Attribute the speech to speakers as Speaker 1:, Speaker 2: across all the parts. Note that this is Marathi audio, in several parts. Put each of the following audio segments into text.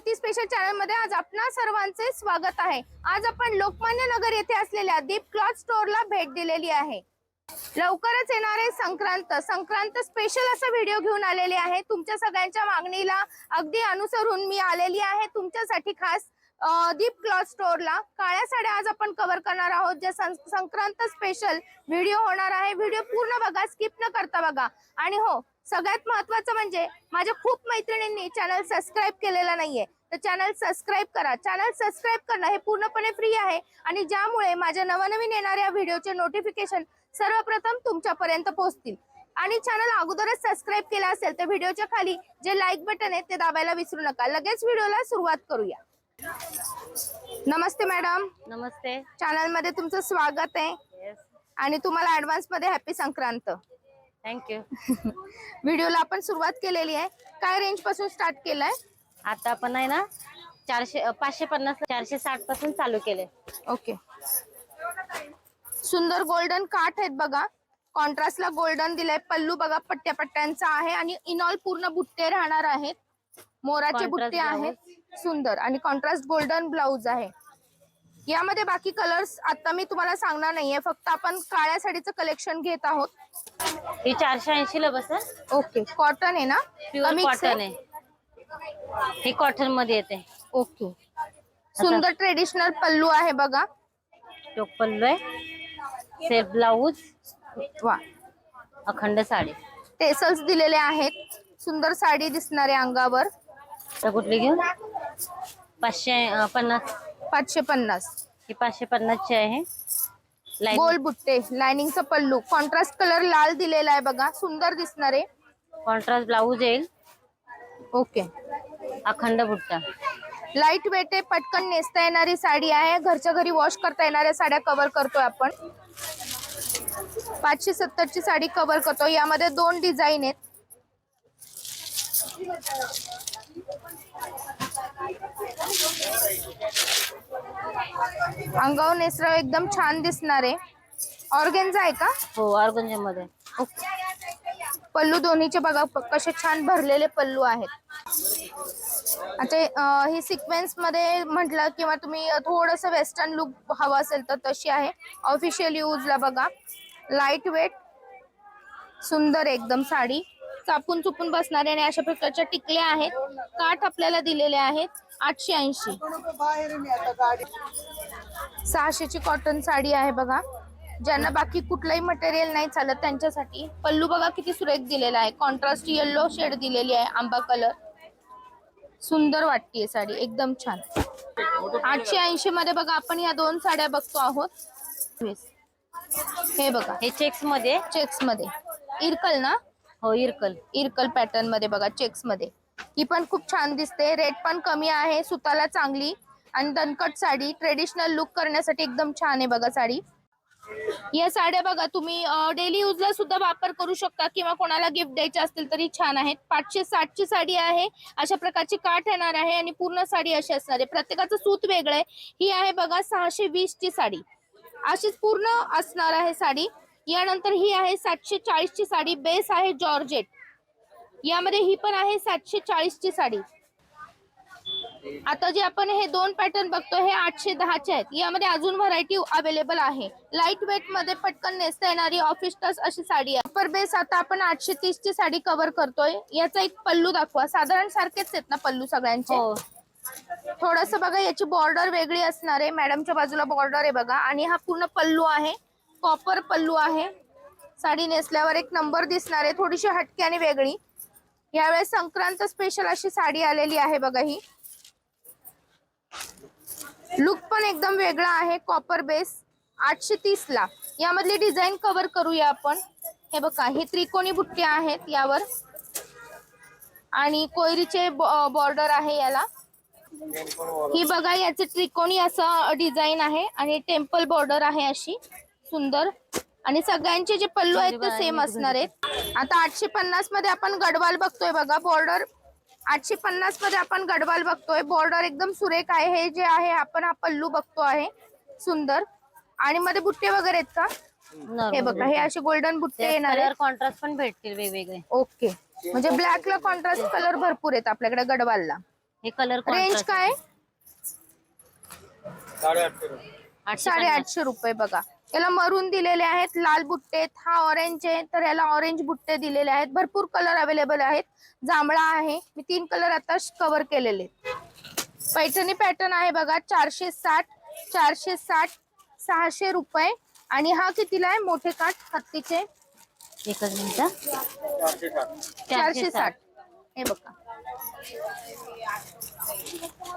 Speaker 1: भारती स्पेशल चॅनलमध्ये आज आपणा सर्वांचे स्वागत आहे. आज आपण लोकमान्य नगर येथे असलेल्या दीप क्लॉथ स्टोअरला भेट दिलेली आहे. लवकरच येणारे संक्रांत संक्रांत स्पेशल असा व्हिडिओ घेऊन आलेले आहे. तुमच्या सगळ्यांच्या मागणीला अगदी अनुसरून मी आलेली आहे. तुमच्यासाठी खास दीप क्लॉथ स्टोअरला काळ्या साड्या आज आपण कव्हर करणार आहोत. जे सं- संक्रांत स्पेशल व्हिडिओ होणार आहे. व्हिडिओ पूर्ण बघा स्किप न करता बघा. आणि हो सगळ्यात महत्वाचं म्हणजे माझ्या खूप मैत्रिणींनी चॅनल सबस्क्राईब केलेला नाहीये. तर चॅनल सबस्क्राईब करा. चॅनल सबस्क्राईब करणं हे पूर्णपणे फ्री आहे आणि ज्यामुळे माझ्या नवनवीन येणाऱ्या व्हिडिओचे नोटिफिकेशन सर्वप्रथम तुमच्यापर्यंत पोहोचतील. आणि चॅनल अगोदरच सबस्क्राईब केला असेल तर व्हिडिओच्या खाली जे लाईक बटन आहे ते दाबायला विसरू नका. लगेच व्हिडिओला सुरुवात करूया. नमस्ते मॅडम
Speaker 2: नमस्ते.
Speaker 1: चॅनलमध्ये तुमचं स्वागत आहे. आणि तुम्हाला ऍडव्हान्समध्ये हॅपी संक्रांत.
Speaker 2: थँक्यू
Speaker 1: व्हिडिओला आपण सुरुवात केलेली आहे. काय रेंजपासून स्टार्ट केलंय?
Speaker 2: आता आपण आहे ना चारशे पाचशे पन्नास चारशे साठपासून चालू केले
Speaker 1: ओके सुंदर गोल्डन काठ आहेत बघा. कॉन्ट्रास्टला गोल्डन दिलंय. पल्लू बघा पट्ट्या पट्ट्यांचा आहे आणि इनॉल पूर्ण बुट्टे राहणार आहेत. मोराचे बुट्टे आहेत. सुंदर. आणि कॉन्ट्रास्ट गोल्डन ब्लाउज आहे. यामध्ये बाकी कलर्स आता मी तुम्हाला सांगणार नाहीये. फक्त आपण काळ्या साडीचं कलेक्शन घेत आहोत.
Speaker 2: ही चारशे ऐंशी ला बस.
Speaker 1: ओके कॉटन आहे ना?
Speaker 2: प्युअर कॉटन आहे? ही कॉटनमध्ये येते.
Speaker 1: ओके. सुंदर ट्रेडिशनल पल्लू आहे बघा.
Speaker 2: टोक पल्लू आहे. सेल्फ ब्लाऊज
Speaker 1: वा.
Speaker 2: अखंड साडी.
Speaker 1: टेसल्स दिलेले आहेत. सुंदर साडी दिसणार अंगावर.
Speaker 2: तर कुठली घेऊ? पाचशे पन्नास.
Speaker 1: पाचशे पन्नास.
Speaker 2: ही पाचशे पन्नासची आहे.
Speaker 1: गोल बुट्टे लाइनिंगचा पल्लू. कॉन्ट्रास्ट कलर लाल दिलेला आहे बघा. सुंदर दिसणार आहे.
Speaker 2: कॉन्ट्रास्ट ब्लाऊज येईल.
Speaker 1: ओके
Speaker 2: अखंड बुट्टा.
Speaker 1: लाइट वेट आहे. पटकन नेसता येणारी साडी आहे. घरच्या घरी वॉश करता येणाऱ्या साड्या कव्हर करतोय आपण. पाचशे सत्तरची साडी कव्हर करतो. यामध्ये दोन डिझाईन आहेत. अंगावर नेसराव एकदम छान दिसणार आहे. ऑर्गेन्झा आहे का?
Speaker 2: हो ऑर्गंजे मध्ये
Speaker 1: पल्लू दोन्हीचे बघा प- कसे छान भरलेले पल्लू आहेत. आता अं, ही सिक्वेन्समध्ये म्हटलं किंवा तुम्ही थोडस वेस्टर्न लुक हवा असेल तर तशी आहे. ऑफिशियल यूजला बघा. लाइट वेट सुंदर एकदम साडी. चापून चुपून बसणारे आणि अशा प्रकारच्या टिकल्या आहेत. काठ आपल्याला दिलेले आहेत. आठशे ऐंशी. सहाशेची कॉटन साडी आहे बघा. ज्यांना बाकी कुठलंही मटेरियल नाही चालत त्यांच्यासाठी. पल्लू बघा किती सुरेख दिलेला आहे. कॉन्ट्रास्ट येल्लो शेड दिलेली आहे. आंबा कलर सुंदर वाटतीये साडी. एकदम छान. आठशे ऐंशी मध्ये बघा आपण ह्या दोन साड्या बघतो आहोत. हे बघा.
Speaker 2: हे
Speaker 1: चेक्समध्ये. चेक्समध्ये. इरकल ना?
Speaker 2: हो इरकल.
Speaker 1: इरकल पॅटर्नमध्ये बघा चेक्समध्ये. ही पण खूप छान दिसते. रेट पण कमी आहे सुताला चांगली. आणि दणकट साडी ट्रेडिशनल लुक करण्यासाठी एकदम छान आहे बघा साडी. या साड्या बघा तुम्ही डेली यूजला सुद्धा वापर करू शकता किंवा कोणाला गिफ्ट द्यायचे असतील तरी छान आहेत. पाचशे साठची साडी आहे अशा प्रकारची काठ येणार आहे आणि पूर्ण साडी अशी असणार आहे. प्रत्येकाचं सूत वेगळं आहे. ही आहे बघा सहाशे वीस ची साडी. अशीच पूर्ण असणार आहे साडी. यानंतर ही आहे सातशे चाळीस ची साडी. बेस आहे जॉर्जेट. यामध्ये ही पण आहे सातशे चाळीस ची साडी. आता जे आपण हे दोन पॅटर्न बघतो हे आठशे दहाचे आहेत. यामध्ये अजून व्हरायटी अवेलेबल आहे. लाइट वेटमध्ये पटकन नेसता येणारी ऑफिस टस अशी साडी आहे. पर बेस आता आपण आठशे तीस ची साडी कव्हर करतोय. याचा एक पल्लू दाखवा. साधारण सारखेच आहेत ना पल्लू सगळ्यांचे?
Speaker 2: हो.
Speaker 1: थोडस बघा याची बॉर्डर वेगळी असणार आहे. मॅडमच्या बाजूला बॉर्डर आहे बघा. आणि हा पूर्ण पल्लू आहे. कॉपर पल्लू आहे. साडी नेसल्यावर एक नंबर दिसणार आहे थोडीशी हटके आणि वेगळी. यावेळेस संक्रांत स्पेशल अशी साडी आलेली आहे बघा ही. लुक पण एकदम वेगळा आहे कॉपर बेस आठशे तीस ला. यामधली डिझाईन कव्हर करूया आपण. हे बघा हे त्रिकोणी बुट्टे आहेत यावर. आणि कोयरीचे बॉर्डर आहे याला. ही बघा याचे त्रिकोणी असं डिझाईन आहे. आणि टेम्पल बॉर्डर आहे अशी. सुंदर. आणि सगळ्यांचे जे पल्लू आहेत ते सेम असणार आहेत. आता आठशे पन्नासमध्ये आपण गडवाल बघतोय बघा बॉर्डर आठशे पन्नासमध्ये आपण गडवाल बघतोय. बॉर्डर एकदम सुरेख आहे. हे जे आहे आपण हा पल्लू बघतो आहे. सुंदर. आणि मध्ये बुट्टे वगैरे आहेत का? हे बघा हे असे गोल्डन बुट्टे येणार
Speaker 2: कॉन्ट्रास्ट पण भेटतील वेगवेगळे.
Speaker 1: ओके. म्हणजे ब्लॅकला कॉन्ट्रास्ट कलर भरपूर आहेत आपल्याकडे गडवालला.
Speaker 2: हे कलर
Speaker 1: रेंज काय?
Speaker 3: रुपये.
Speaker 1: साडेआठशे रुपये बघा. याला मरून दिलेले आहेत लाल बुट्टे आहेत. हा ऑरेंज आहे तर याला ऑरेंज बुट्टे दिलेले आहेत. भरपूर कलर अवेलेबल आहेत. जांभळा आहे. मी तीन कलर आता कव्हर केलेले. पैठणी पॅटर्न आहे बघा चारशे साठ चारशे साठ सहाशे रुपये. आणि हा कितीला आहे? मोठे काठ हत्तीचे.
Speaker 2: एकच मिनिट
Speaker 3: चारशे साठ
Speaker 1: चारशे साठ. हे बघा.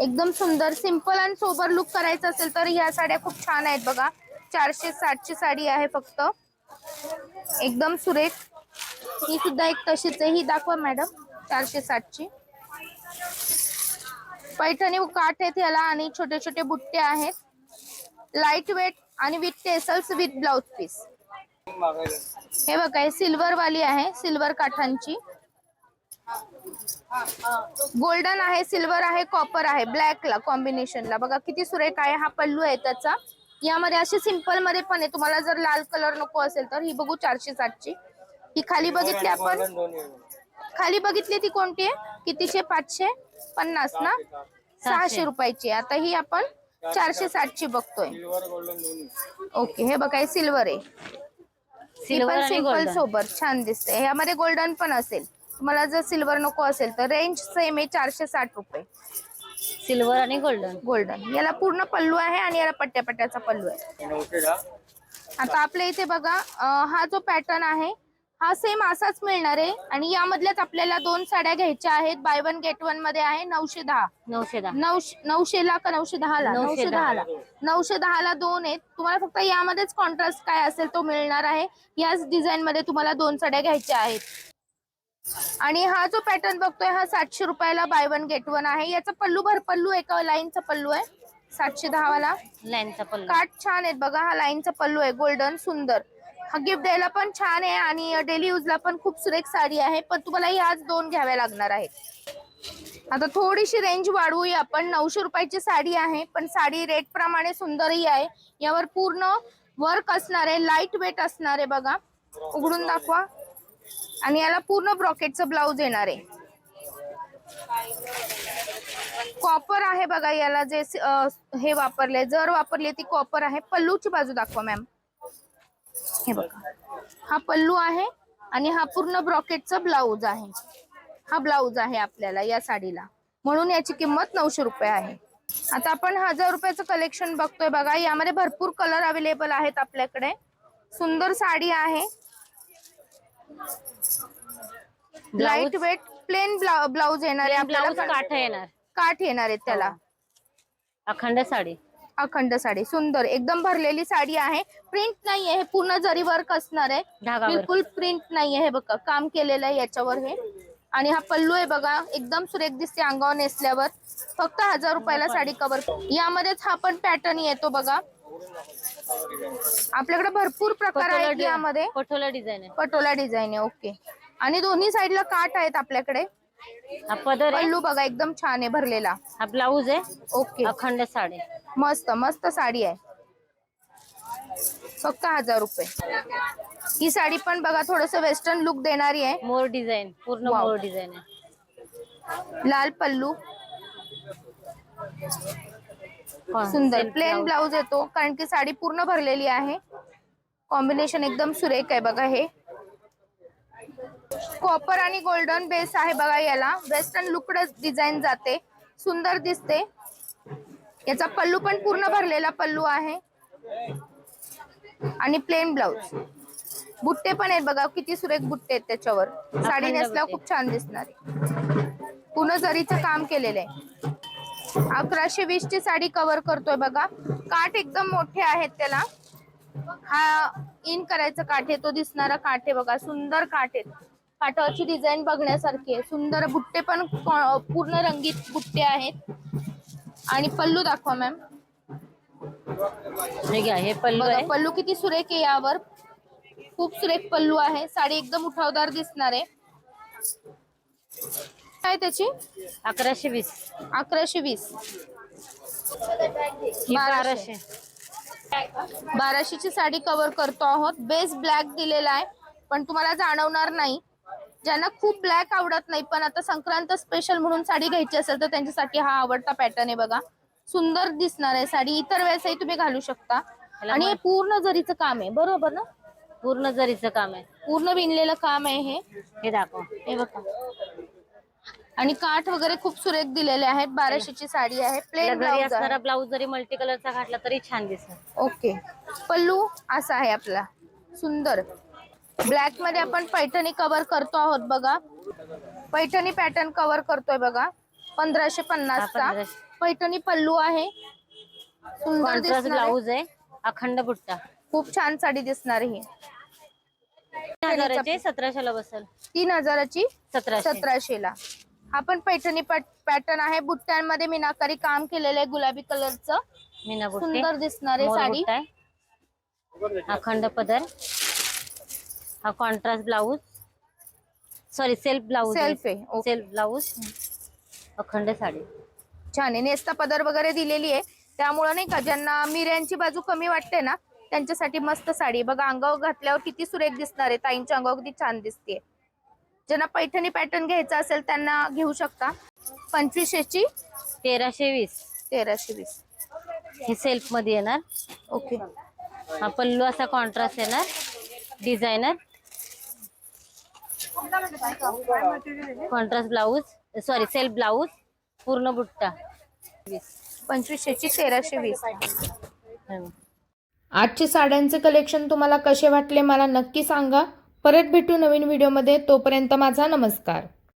Speaker 1: एकदम सुंदर सिंपल आणि सोबर लुक करायचं असेल तर ह्या साड्या खूप छान आहेत बघा. चारशे साठची साडी आहे फक्त. एकदम सुरेख. ही सुद्धा एक तशीच आहे. ही दाखवा मॅडम चारशे साठची. पैठणी काठ आहेत याला आणि छोटे छोटे बुट्टे आहेत. लाइट वेट आणि with tassels with blouse piece हे बघा हे सिल्वर वाली आहे सिल्वर काठांची. गोल्डन आहे सिल्वर आहे कॉपर आहे. ब्लॅकला कॉम्बिनेशनला बघा किती सुरेख आहे. हा पल्लू आहे त्याचा. यामध्ये असे सिंपलमध्ये पण आहे. तुम्हाला जर लाल कलर नको असेल तर ही बघू चारशे साठची. ही खाली बघितली आपण. खाली बघितली ती कोणती आहे? कितीशे पाचशे पन्नास ना? सहाशे रुपयाची आहे. आता ही आपण चारशे साठची बघतोय. ओके हे बघा हे सिल्वर आहे.
Speaker 2: सिल्वर
Speaker 1: सिंपल सोबत छान दिसते ह्यामध्ये गोल्डन पण असेल. तुम्हाला जर सिल्वर नको असेल तर रेंज सेम आहे चारशे साठ रुपये.
Speaker 2: सिल्वर आणि गोल्डन.
Speaker 1: गोल्डन. याला पूर्ण पल्लू आहे आणि याला पट्ट्या पट्ट्याचा पल्लू आहे. आता आपल्या इथे बघा अं, हा जो पॅटर्न आहे हा सेम असाच मिळणार आहे. आणि यामधल्याच आपल्याला दोन साड्या घ्यायच्या आहेत. बाय वन गेट वनमध्ये आहे नऊशे दहा.
Speaker 2: नऊशे दहा.
Speaker 1: नऊशे नऊशे ला का नऊशे दहा ला
Speaker 2: नऊशे
Speaker 1: नऊशे दहा ला नऊशे दहा ला दोन आहेत. तुम्हाला फक्त यामध्येच कॉन्ट्रास्ट काय असेल तो मिळणार आहे. याच डिझाईन मध्ये तुम्हाला दोन साड्या घ्यायच्या आहेत. आणि हा जो पॅटर्न बघतोय हा सातशे रुपयाला बाय वन गेट वन आहे. याचा पल्लू भर पल्लू एका लाईनचा पल्लू आहे. सातशे दहा वाला
Speaker 2: लाईनचा पल्ला.
Speaker 1: काठ छान आहेत बघा हा लाईनचा पल्लू आहे. गोल्डन सुंदर. हा गिफ्ट द्यायला पण छान आहे आणि डेली यूजला पण खूप सुरेख साडी आहे. पण तुम्हाला ह्याच दोन घ्याव्या लागणार आहेत. आता थोडीशी रेंज वाढवूया आपण. नऊशे रुपयाची साडी आहे पण साडी रेट प्रमाणे सुंदरही आहे. यावर पूर्ण वर्क असणार आहे लाइट वेट असणार आहे बघा. उघडून दाखवा. आणि याला पूर्ण ब्रॉकेटचं ब्लाऊज येणार आहे. कॉपर आहे बघा याला जे हे वापरले जर वापरले ती कॉपर आहे पल्लूची बाजू दाखवा मॅम. हे बघा. हा पल्लू आहे आणि हा पूर्ण ब्रॉकेटचा ब्लाऊज आहे. हा ब्लाऊज आहे आपल्याला या साडीला. म्हणून याची किंमत नऊशे रुपये आहे. आता आपण हजार रुपयाचं कलेक्शन बघतोय बघा. यामध्ये भरपूर कलर अवेलेबल आहेत आपल्याकडे. सुंदर साडी आहे. लाइट वेट प्लेन ब्लाऊज येणार आहे
Speaker 2: ब्लाऊज
Speaker 1: आपल्याला.
Speaker 2: काठ येणार.
Speaker 1: काठ येणार आहेत त्याला.
Speaker 2: अखंड साडी.
Speaker 1: अखंड साडी. सुंदर. एकदम भरलेली साडी आहे. प्रिंट नाहीये हे पूर्ण जरी वर्क असणार आहे बिलकुल प्रिंट नाहीये हे बघा काम केलेलं आहे याच्यावर हे. आणि हा पल्लू आहे बघा एकदम सुरेख दिसते अंगावर नेसल्यावर. फक्त हजार रुपयाला साडी कवर यामध्येच हा पण पॅटर्न येतो बघा. आपल्याकडे भरपूर प्रकार
Speaker 2: पटोला
Speaker 1: आहेत यामध्ये.
Speaker 2: पटोला डिझाईन आहे.
Speaker 1: पटोला डिझाईन आहे ओके आणि दोन्ही साईडला काठ आहेत आपल्याकडे.
Speaker 2: हा पदर आहे.
Speaker 1: पल्लू बघा एकदम छान आहे भरलेला.
Speaker 2: हा ब्लाऊज आहे.
Speaker 1: ओके
Speaker 2: अखंड साडी.
Speaker 1: मस्त मस्त साडी आहे. फक्त हजार रुपये. ही साडी पण बघा थोडस वेस्टर्न लुक देणारी आहे.
Speaker 2: मोर डिझाईन पूर्ण. मोर डिझाईन आहे.
Speaker 1: लाल पल्लू. सुंदर प्लेन. ब्लाऊज येतो. कारण की साडी पूर्ण भरलेली आहे. कॉम्बिनेशन एकदम सुरेख आहे बघा हे. कॉपर आणि गोल्डन बेस आहे बघा याला. वेस्टर्न लुक डिझाईन जाते. सुंदर दिसते. याचा पल्लू पण पूर्ण भरलेला पल्लू आहे. आणि प्लेन ब्लाऊज बुट्टे पण आहेत बघा. किती सुरेख बुट्टे आहेत त्याच्यावर. साडी नेसल्यावर. खूप छान दिसणार आहे. पूर्ण जरीचं काम केलेलं आहे. अकराशे वीस ची साडी कव्हर करतोय बघा. काठ एकदम मोठे आहेत त्याला. हा इन करायचं काठ आहे तो दिसणारा काठ आहे बघा. सुंदर काठ आहेत काठावरची डिझाईन बघण्यासारखी आहे. सुंदर बुट्टे पण पूर्ण रंगीत बुट्टे आहेत. आणि पल्लू दाखवा मॅम
Speaker 2: हे घ्या हे पल्लू
Speaker 1: बघा
Speaker 2: आहे.
Speaker 1: पल्लू किती सुरेख आहे यावर. खूप सुरेख पल्लू आहे. साडी एकदम उठावदार दिसणार आहे. काय त्याची?
Speaker 2: अकराशे वीस.
Speaker 1: अकराशे वीस.
Speaker 2: ही
Speaker 1: बाराशे.
Speaker 2: बाराशे.
Speaker 1: बाराशेची साडी कव्हर करतो आहोत. बेस ब्लॅक दिलेला आहे पण तुम्हाला जाणवणार नाही. ज्यांना खूप ब्लॅक आवडत नाही पण आता संक्रांत स्पेशल म्हणून साडी घ्यायची असेल तर त्यांच्यासाठी हा आवडता पॅटर्न आहे बघा. सुंदर दिसणार आहे साडी. इतर वेळेसही तुम्ही घालू शकता. आणि हे पूर्ण जरीचं काम आहे बरोबर ना?
Speaker 2: पूर्ण जरीचं काम आहे.
Speaker 1: पूर्ण विणलेलं काम आहे हे.
Speaker 2: हे दाखव.
Speaker 1: हे बघा. आणि काठ वगैरे खूप सुरेख दिलेले आहेत. बाराशेची साडी आहे. प्लेन
Speaker 2: घरी असणारा
Speaker 1: आहे.
Speaker 2: ब्लाऊज जरी मल्टी कलरचा घातला तरी छान दिसत
Speaker 1: ओके. पल्लू असा आहे आपला. सुंदर. ब्लॅकमध्ये आपण पैठणी कव्हर करतो आहोत बघा. पैठणी पॅटर्न कव्हर करतोय बघा. पंधराशे पन्नासचा
Speaker 2: हा, 1500.
Speaker 1: पैठणी पल्लू आहे. सुंदर
Speaker 2: कॉन्ट्रास्ट
Speaker 1: दिसणार आहे.
Speaker 2: ब्लाऊज आहे. अखंड बुट्टा.
Speaker 1: खूप छान साडी दिसणार ही.
Speaker 2: हजाराचे सतराशेला बसल.
Speaker 1: तीन हजाराची
Speaker 2: सतराशे.
Speaker 1: सतराशेला. हा पण पैठणी पॅटर्न आहे. बुट्ट्यांमध्ये मीनाकारी काम केलेलं आहे गुलाबी कलरचं
Speaker 2: मीना
Speaker 1: सुंदर दिसणार साडी.
Speaker 2: अखंड पदर. हा contrast blouse sorry self blouse
Speaker 1: self आहे.
Speaker 2: सेल्फ ब्लाऊज अखंड साडी.
Speaker 1: छान आहे. नेस्ता पदर वगैरे दिलेली आहे. त्यामुळे नाही का ज्यांना मिऱ्यांची बाजू कमी वाटते ना त्यांच्यासाठी मस्त साडी. बघा अंगावर घातल्यावर किती सुरेख दिसणार आहे. ताईंच्या अंगावर किती छान दिसते ज्यांना पैठणी पॅटर्न घ्यायचा असेल त्यांना घेऊ शकता. पंचवीसशेची?
Speaker 2: तेराशे वीस.
Speaker 1: तेराशे वीस.
Speaker 2: हे सेल्फमध्ये येणार.
Speaker 1: ओके.
Speaker 2: हा पल्लू असा कॉन्ट्रास्ट येणार. Designer contrast blouse sorry self blouse पूर्ण बुट्टा.
Speaker 1: पंचवीसशेची तेराशे वीस.
Speaker 2: हम्म.
Speaker 4: आजचे साड्यांचे कलेक्शन तुम्हाला कसे वाटले मला नक्की सांगा. परत भेटू नवीन व्हिडिओमध्ये तोपर्यंत माझा नमस्कार.